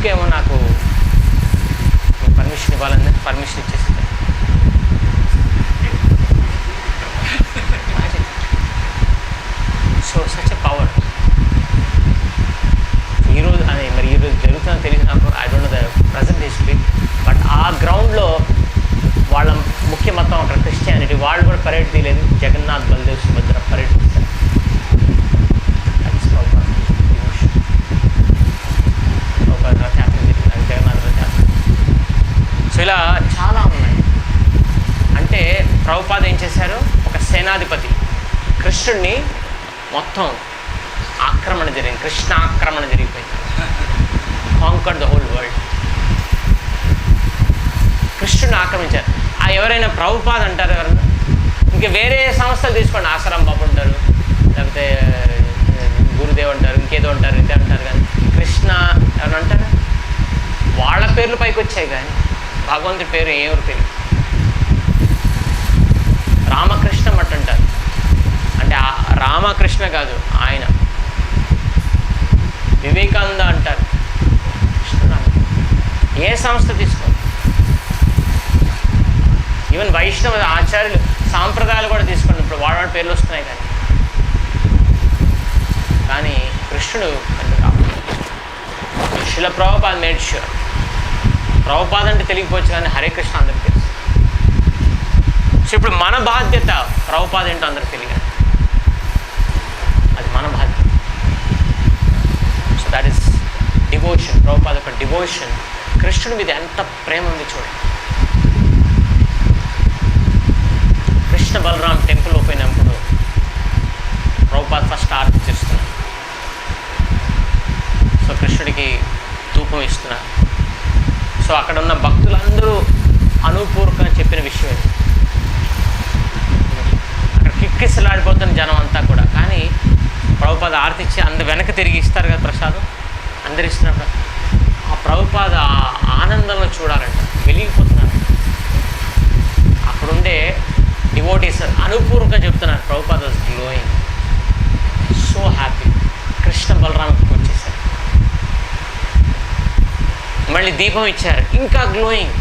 ఎందుకేమో నాకు పర్మిషన్ ఇవ్వాలని పర్మిషన్ ఇచ్చేసి. సో సచ్ ఎ పవర్ ఈరోజు అని మరి ఈరోజు జరుగుతుందని తెలిసి నాకు. I don't know the present history but ఆ గ్రౌండ్లో వాళ్ళ ముఖ్య మతం అక్కడ క్రిస్టియానిటీ వాళ్ళు కూడా పరేడ్ తీయలేదు. జగన్నాథ్ బలదేవ్ సుభద్ర పరేడ్ తీస్తారు That's Prabhupada devotion. Prabhupada రథయాత్ర జరిగింది. అది జగన్నాథ్ రథయాత్ర సో ఇలా చాలా ఉన్నాయి అంటే ప్రభుపాద ఏం చేశారు ఒక సేనాధిపతి. కృష్ణుడిని మొత్తం ఆక్రమణ జరిగింది. కృష్ణ ఆక్రమణ జరిగిపోయింది. కాంకర్ ద హోల్ వరల్డ్ కృష్ణుని ఆక్రమించారు. ఆ ఎవరైనా ప్రభుపాద అంటారు ఎవరన్నా? ఇంకా వేరే సంస్థలు తీసుకోండి. ఆసారాం బాబు ఉంటారు. లేకపోతే గురుదేవ్ అంటారు ఇంకేదో అంటారు ఇంతే అంటారు కానీ కృష్ణ ఎవరు అంటారు? వాళ్ళ పేర్లు పైకి వచ్చాయి కానీ భగవంతుడి పేరు ఎవరి పేరు? రామకృష్ణ మట్ అంటారు అంటే రామకృష్ణ కాదు ఆయన. వివేకానంద అంటారు. ఏ సంస్థ తీసుకోండి ఈవెన్ వైష్ణవ ఆచార్యులు సాంప్రదాయాలు కూడా తీసుకోండి ఇప్పుడు వాడవాడి పేర్లు వస్తున్నాయి కానీ. కానీ కృష్ణుడు శిల ప్రభుపాద మేడ్ ష్యూర్ ప్రభుపాద అంటే తెలియకపోవచ్చు కానీ హరే కృష్ణ అందరికి తెలుసు. సో ఇప్పుడు మన బాధ్యత ప్రభుపాద ఏంటో అందరికి తెలియదు? అది మన బాధ్యత. So that is devotion Prabhupada యొక్క డివోషన్ కృష్ణుడి మీద ఎంత ప్రేమ ఉంది చూడండి. కృష్ణ బలరాం టెంపుల్ పోయినప్పుడు ప్రభుపాద ఫస్ట్ ఆరతి చేస్తున్నారు. సో కృష్ణుడికి ధూపం ఇస్తున్నారు. సో అక్కడ ఉన్న భక్తులందరూ అనుపూర్వకంగా చెప్పిన విషయం ఇది. కిక్కిసలాడిపోతున్న జనం అంతా కూడా. కానీ ప్రభుపాద ఆరతి ఇచ్చి అందు వెనక తిరిగి ఇస్తారు కదా ప్రసాదం? అందరు ఇస్తున్నప్పుడు ఆ ప్రభుపాద ఆనందంలో చూడాలంట. వెలిగిపోతున్నారు. అక్కడుండే డివోటీస్ అనుపూర్వకంగా చెప్తున్నారు Prabhupada glowing. So happy. Krishna బలరామకి వచ్చేసారు మళ్ళీ దీపం ఇచ్చారు. ఇంకా గ్లోయింగ్.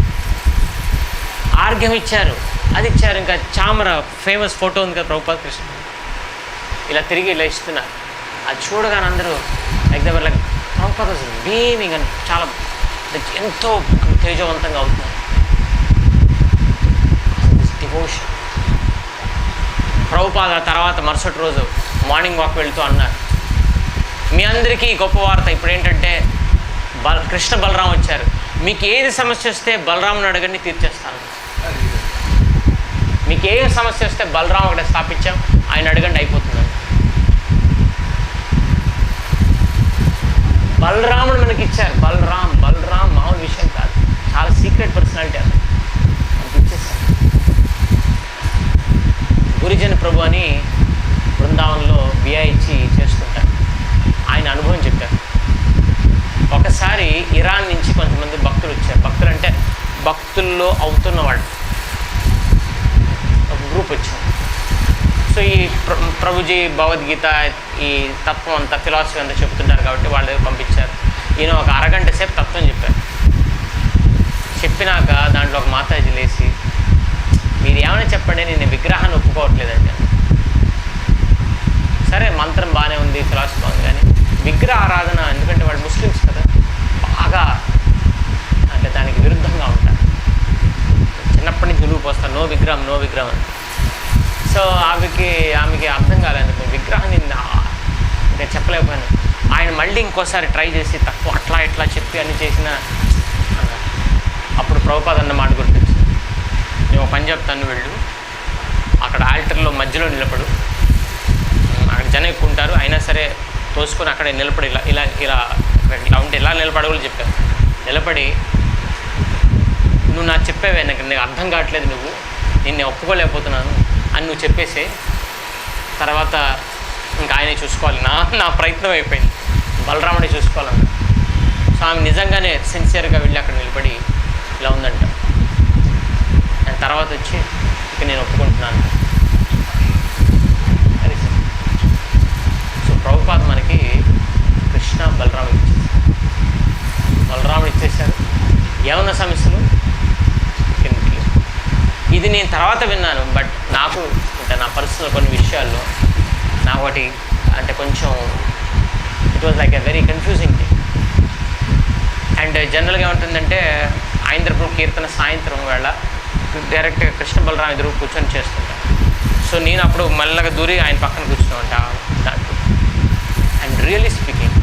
ఆర్ఘ్యం ఇచ్చారు. అది ఇచ్చారు ఇంకా చామర ఫేమస్ ఫోటో ఉంది కదా ప్రభుపాద కృష్ణ. ఇలా తిరిగి ఇలా ఇస్తున్నారు. అది చూడగానే అందరూ లైక్ దవర్ లైక్ ప్రభుపాద బీమింగ్ అని చాలా ఎంతో తేజవంతంగా అవుతున్నారు. డివోషన్ ప్రభుపాద తర్వాత మరుసటి రోజు మార్నింగ్ వాక్ వెళ్తూ అన్నారు. మీ అందరికీ గొప్ప వార్త ఇప్పుడు ఏంటంటే బల కృష్ణ బలరాం వచ్చారు. మీకు ఏది సమస్య వస్తే బలరాముని అడగండి తీర్చేస్తాను. మీకు ఏ సమస్య వస్తే బలరాం ఒకటి స్థాపించాం ఆయన అడగండి అయిపోతుందని బలరాముడు మనకి ఇచ్చారు బలరాం బలరాం మామూలు విషయం కాదు. చాలా సీక్రెట్ పర్సనాలిటీ అది మనకి ఇచ్చేసారు గురిజన ప్రభు అని బృందావనంలో బియా ఇచ్చి చేస్తుంటారు. ఆయన అనుభవం చెప్పారు. ఒకసారి ఇరాన్ నుంచి కొంతమంది భక్తులు వచ్చారు. భక్తులు అంటే భక్తుల్లో అవుతున్న వాళ్ళు ఒక వచ్చింది సో ఈ ప్ర ప్రభుజీ భగవద్గీత ఈ తత్వం అంతా ఫిలాసఫీ అంతా చెప్తుంటారు కాబట్టి వాళ్ళ దగ్గర పంపించారు. ఈయన ఒక అరగంట సేపు తత్వం చెప్పారు. చెప్పినాక దాంట్లో ఒక మాతాజీ లేచి మీరు ఏమైనా చెప్పండి నేను విగ్రహాన్ని ఒప్పుకోవట్లేదండి సరే మంత్రం బాగానే ఉంది ఫిలాసఫీ బాగుంది కానీ విగ్రహ ఆరాధన ఎందుకంటే వాళ్ళు ముస్లిమ్స్ కదా బాగా అంటే దానికి విరుద్ధంగా ఉంటారు. చిన్నప్పటి నుంచి నిలువు పోస్తారు నో విగ్రహం నో విగ్రహం అని సో ఆమెకి ఆమెకి అర్థం కాలేదు. విగ్రహాన్ని నేను చెప్పలేకపోయాను. ఆయన మళ్ళీ ఇంకోసారి ట్రై చేసి తక్కువ అట్లా ఇట్లా చెప్పి అని చేసిన అప్పుడు ప్రభుపాద అన్న మాట గుర్తొచ్చింది. నేను ఒక పని చెప్తాను వెళ్ళు. అక్కడ ఆల్టర్లో మధ్యలో నిలబడు. అక్కడ జనం ఎక్కువ ఉంటారు. అయినా సరే తోసుకొని అక్కడే నిలబడి ఇలా ఇలా ఇలా ఇలా ఉంటే ఇలా నిలబడగలు చెప్పారు. నిలబడి నువ్వు నాకు చెప్పేవే నాకు నీకు అర్థం కావట్లేదు నువ్వు. నేను ఒప్పుకోలేకపోతున్నాను. అని నువ్వు చెప్పేసే తర్వాత ఇంకా ఆయనే చూసుకోవాలి. నా నా ప్రయత్నం అయిపోయింది. బలరాముడే చూసుకోవాలన్న సో ఆమె నిజంగానే సిన్సియర్గా వెళ్ళి అక్కడ నిలబడి ఇలా ఉందంట. అండ్ తర్వాత వచ్చి ఇక నేను ఒప్పుకుంటున్నాను. సరే. సో ప్రభుపాద మనకి కృష్ణ బలరాముడు బలరాముడు ఇచ్చేసారు ఏమన్నా సమస్యలు? ఇది నేను తర్వాత విన్నాను బట్ నాకు చేస్తున్న కొన్ని విషయాల్లో నా ఒకటి అంటే కొంచెం it was like a very confusing thing and జనరల్గా ఉంటుందంటే ఆయంద్రపురం కీర్తన సాయంత్రం వేళ డైరెక్ట్గా కృష్ణ బలరాం ఎదురు కూర్చొని చేస్తుంటాను సో నేను అప్పుడు మెల్లగా దూరి ఆయన పక్కన కూర్చుని ఉంటా దాంట్లో. అండ్ రియలీ స్పీకింగ్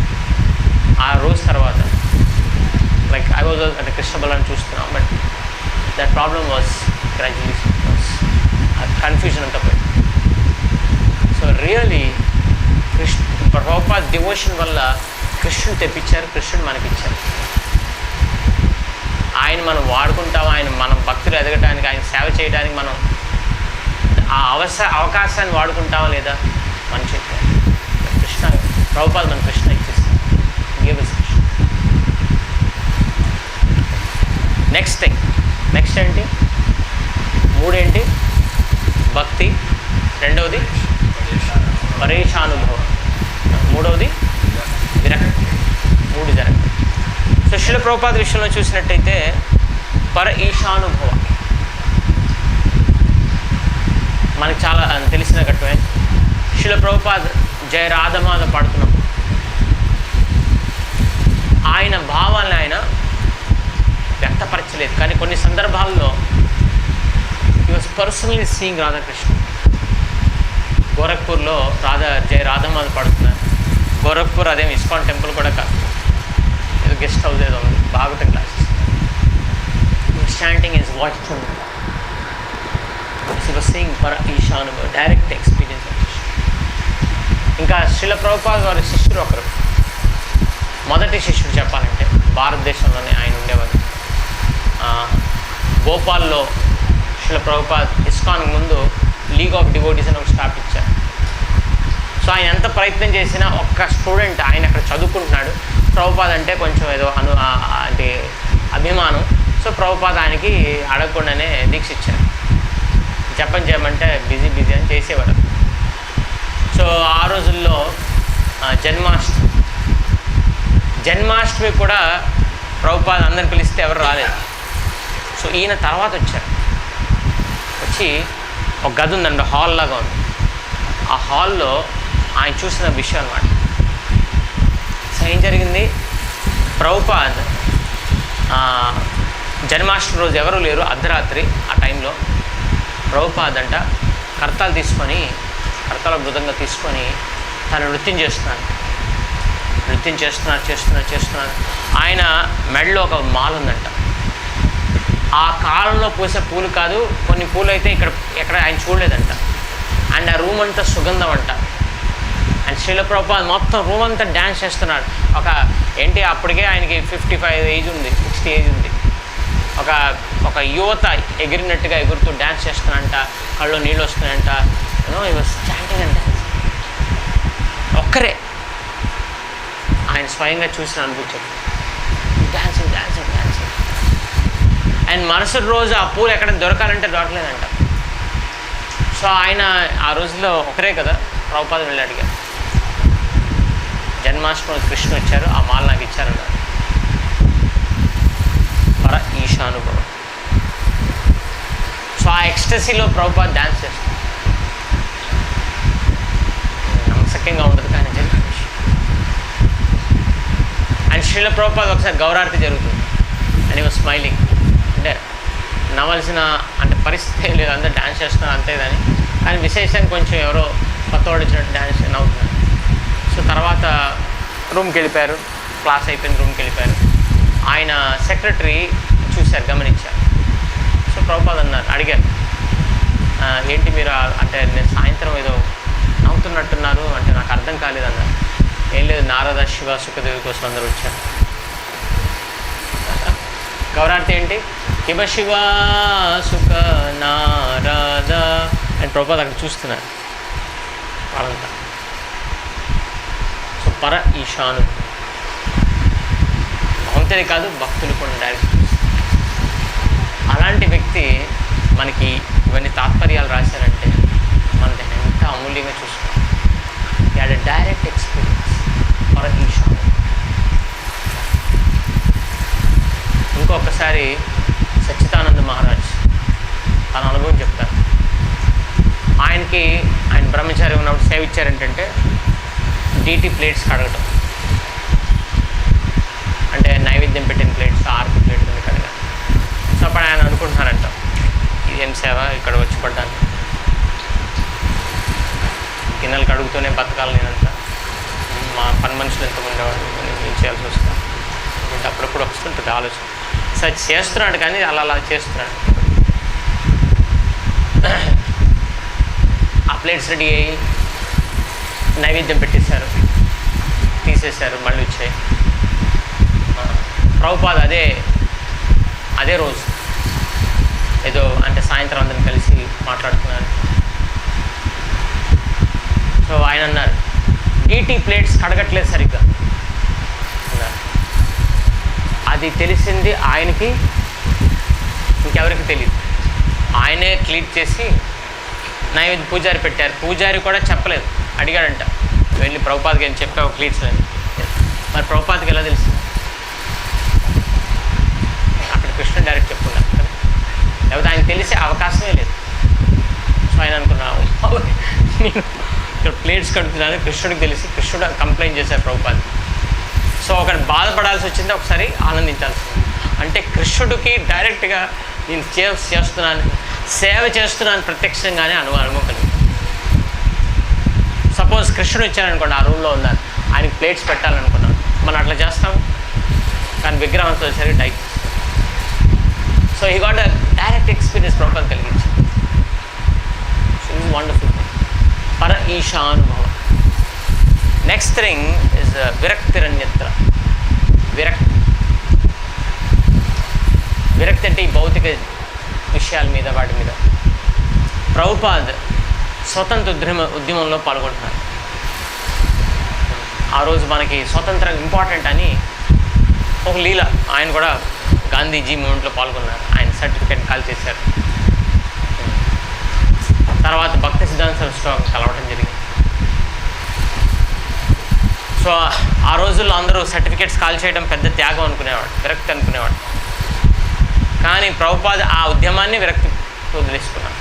ఆ రోజు తర్వాత లైక్ ఐ వాజ్ అంటే కృష్ణ బలాన్ని చూస్తున్నాం but that problem was gradually was confusion అంతా పోయింది. రియలీ కృష్ణ ప్రభుపా డివోషన్ వల్ల కృష్ణుడు తెప్పించారు కృష్ణుడు మనకిచ్చారు. ఆయన మనం వాడుకుంటాం ఆయన మనం భక్తులు ఎదగటానికి ఆయన సేవ చేయడానికి మనం ఆ అవస అవకాశాన్ని వాడుకుంటామా లేదా? మన చెప్పారు కృష్ణ ప్రభుపాద మన కృష్ణ ఇచ్చేస్తాం కృష్ణ నెక్స్ట్ థింగ్ నెక్స్ట్ ఏంటి? మూడేంటి? భక్తి. రెండవది పరేషానుభవం. మూడవది విరక్తి. మూడు జరగదు సో శిల ప్రభుపాద విషయంలో చూసినట్టయితే పర ఈశానుభవ. మనకి చాలా తెలిసిన ఘట్టమే. శిల ప్రభుపాద్ జయ రాధమాధ ఆయన భావాలను ఆయన వ్యక్తపరచలేదు. కానీ కొన్ని సందర్భాల్లో ఈ వాజ్ పర్సనలీ సీయింగ్ రాధాకృష్ణ గోరఖ్పూర్లో రాధా జయ రాధమ్మ పడుతున్నారు. గోరఖ్పూర్ అదేం ఇస్కాన్ టెంపుల్ కూడా కాదు. ఏదో గెస్ట్ హౌస్ ఏదో ఉంది. Bhagavatam classes standing is watch sing పర ఈశాను డైరెక్ట్ ఎక్స్పీరియన్స్ ఇంకా శిల ప్రభుపాద్ వారి శిష్యుడు ఒకరు. మొదటి శిష్యుడు చెప్పాలంటే భారతదేశంలోనే ఆయన ఉండేవారు. భోపాల్లో శిల ప్రభుపాద్ ఇస్కాన్ ముందు లీగ్ ఆఫ్ డివోటీస్ అని ఒక స్థాపించారు. సో ఆయన ఎంత ప్రయత్నం చేసినా ఒక్క స్టూడెంట్ ఆయన అక్కడ చదువుకుంటున్నాడు. ప్రభుపాద్ అంటే కొంచెం ఏదో అను అంటే అభిమానం. సో ప్రభుపాద్ ఆయనకి అడగకుండానే దీక్ష ఇచ్చారు. జపం చేయమంటే బిజీ బిజీ అని చేసేవాడు సో ఆ రోజుల్లో జన్మాష్టమి జన్మాష్టమి కూడా ప్రభుపాద అందరిని పిలిస్తే ఎవరు రాలేదు. సో ఈయన తర్వాత వచ్చారు. వచ్చి ఒక గది ఉందండి హాల్ లాగా ఉంది. ఆ హాల్లో ఆయన చూసిన విషయం అనమాట సో ఏం జరిగింది? ప్రభుపాద్ జన్మాష్టమి రోజు ఎవరు లేరు? అర్ధరాత్రి ఆ టైంలో ప్రభుపాద్ అంట కర్తాలు తీసుకొని కర్తాల మృదంగా తీసుకొని తను నృత్యం చేస్తున్నాను నృత్యం చేస్తున్నారు చేస్తున్నారు చేస్తున్నారు ఆయన మెడలో ఒక మాల ఉందంట. ఆ కాలంలో పూసే పూలు కాదు కొన్ని పూలు అయితే ఇక్కడ ఎక్కడ ఆయన చూడలేదంట. అండ్ ఆ రూమ్ అంతా సుగంధం అంట. అండ్ శిలప్రభా మొత్తం రూమ్ అంతా డ్యాన్స్ చేస్తున్నాడు. ఒక ఏంటి అప్పటికే ఆయనకి ఫిఫ్టీ ఫైవ్ ఏజ్ ఉంది సిక్స్టీ ఏజ్ ఉంది. ఒక ఒక యువత ఎగిరినట్టుగా ఎగురుతూ డ్యాన్స్ చేస్తున్నాడంట కళ్ళు నీళ్ళు వస్తున్నాయంట. యూనో ఈ వాజ్ స్టాండింగ్ అండ్ డ్యాన్స్ ఒక్కరే. ఆయన స్వయంగా చూసిన అనిపించారు డ్యాన్సింగ్ డ్యాన్సింగ్ అండ్ మరుసటి రోజు ఆ పూలు ఎక్కడ దొరకాలంటే దొరకలేదంట. సో ఆయన ఆ రోజుల్లో ఒకరే కదా ప్రభుపాద వెళ్ళి అడిగారు జన్మాష్టమి కృష్ణ వచ్చారు ఆ మాల నాకు ఇచ్చారన్నారు. పర ఈశానుభవం. సో ఆ ఎక్స్టసీలో ప్రభుపాద డ్యాన్స్ చేస్తారు నమ్మసక్యంగా ఉండదు కానీ జరిగిన అండ్ శ్రీల ప్రభుపాద ఒకసారి గౌరార్తి జరుగుతుంది. అని వాజ్ స్మైలింగ్ నవ్వాల్సిన అంటే పరిస్థితి లేదు. అందరూ డ్యాన్స్ చేస్తున్నారు అంతే కానీ కానీ విశేషంగా కొంచెం ఎవరో కొత్త వచ్చినట్టు డ్యాన్స్ నవ్వుతున్నారు. సో తర్వాత రూమ్కి వెళ్ళిపోయారు. క్లాస్ అయిపోయింది రూమ్కి వెళ్ళిపోయారు. ఆయన సెక్రటరీ చూశారు గమనించారు. సో ప్రభుపాద్ అన్నారు అడిగారు ఏంటి మీరు అంటే నేను సాయంత్రం ఏదో నవ్వుతున్నట్టున్నారు అంటే నాకు అర్థం కాలేదన్నారు ఏం లేదు నారద శివ సుఖదేవి కోసం అందరూ వచ్చారు. గౌరార్తి ఏంటి? శివ శివ సుఖ నారద. అండ్ ప్రభుపాద అక్కడ చూస్తున్నారు. వాళ్ళంతా. సో పర ఈశాను. భక్తుని కాదు భక్తులు కూడా డైరెక్ట్ అలాంటి వ్యక్తి మనకి ఇవన్నీ తాత్పర్యాలు రాశారంటే మనది ఎంత అమూల్యంగా చూసుకోవాలి. యాడ్ డైరెక్ట్ ఎక్స్పీరియన్స్ పర ఈశాను. ఇంకొకసారి సచ్చిదానంద మహారాజ్ తన అనుభవం చెప్తారు. ఆయనకి ఆయన బ్రహ్మచారి ఉన్నప్పుడు సేవ ఇచ్చారేంటంటే డీటీ ప్లేట్స్ కడగటం. అంటే నైవేద్యం పెట్టిన ప్లేట్స్ ఆర్తి ప్లేట్స్ అవి కడగడం సో అప్పుడు ఆయన అనుకుంటున్నారంట ఇదేం సేవ? ఇక్కడ వచ్చి పడ్డాను. గిన్నెలు కడుగుతూనే బతకాలి నేనంతా మా పని మనుషులు ఎంతమంది ఉండేవాళ్ళు? నేను ఏం చేయాల్సి వస్తాను అప్పుడప్పుడు వస్తుంటుంది ఆలోచన. సరే చేస్తున్నాడు కానీ అలా అలా చేస్తున్నాడు. ఆ ప్లేట్స్ రెడీ అయ్యి నైవేద్యం పెట్టేశారు. తీసేశారు మళ్ళీ వచ్చాయి. ప్రభుపాద అదే అదే రోజు. ఏదో అంటే సాయంత్రం అందరం కలిసి మాట్లాడుతున్నారు సో ఆయన అన్నారు డీటీ ప్లేట్స్ కడగట్లేదు సరిగ్గా అన్నారు అది తెలిసింది ఆయనకి ఇంకెవరికి తెలియదు ఆయనే క్లీట్ చేసి నైవేద్య పూజారి పెట్టారు. పూజారి కూడా చెప్పలేదు. అడిగాడంట వెళ్ళి ప్రభుపాదకి ఏం చెప్పావు క్లీట్స్ అని? మరి ప్రభుపాదకి ఎలా తెలుసు? అక్కడ కృష్ణ డైరెక్ట్ చెప్పుకున్నారు లేకపోతే ఆయన తెలిసే అవకాశమే లేదు. సో ఆయన అనుకున్నాను నేను ఇక్కడ ప్లేట్స్ కడుగుతున్నాను కృష్ణుడికి తెలిసి కృష్ణుడు కంప్లైంట్ చేశారు ప్రభుపాదకి. సో ఒకటి బాధపడాల్సి వచ్చింది ఒకసారి ఆనందించాల్సి అంటే కృష్ణుడికి డైరెక్ట్గా నేను సేవ చేస్తున్నాను సేవ చేస్తున్నాను ప్రత్యక్షంగానే అను అనుభవం సపోజ్ కృష్ణుడు వచ్చారనుకోండి ఆ రూమ్లో ఉన్నారు ఆయనకి ప్లేట్స్ పెట్టాలనుకున్నాను. మనం అట్లా చేస్తాం కానీ విగ్రహంతో వచ్చేసరికి టైప్ సో ఈ గాట్ డైరెక్ట్ ఎక్స్పీరియన్స్ ప్రభుత్వం కలిగించింది వండర్ఫుల్ పర ఈశానుభవం. నెక్స్ట్ థింగ్ ఇస్ విరక్తిరన్యత్ర విరక్తి విరక్తి అంటే ఈ భౌతిక విషయాల మీద వాటి మీద. ప్రభుపాద్ స్వతంత్ర ఉద్యమ ఉద్యమంలో పాల్గొంటున్నారు ఆ రోజు మనకి స్వతంత్రం ఇంపార్టెంట్ అని ఒక లీల ఆయన కూడా గాంధీజీ మూమెంట్లో పాల్గొన్నారు. ఆయన సర్టిఫికేట్ కాల్ చేశారు. తర్వాత భక్తి సిద్ధాంత సరస్వతి కలవడం జరిగింది. సో ఆ రోజుల్లో అందరూ సర్టిఫికేట్స్ కాల్ చేయడం పెద్ద త్యాగం అనుకునేవాడు విరక్తి అనుకునేవాడు. కానీ ప్రభుపాద ఆ ఉద్యమాన్ని విరక్తి వదిలేసుకున్నాడు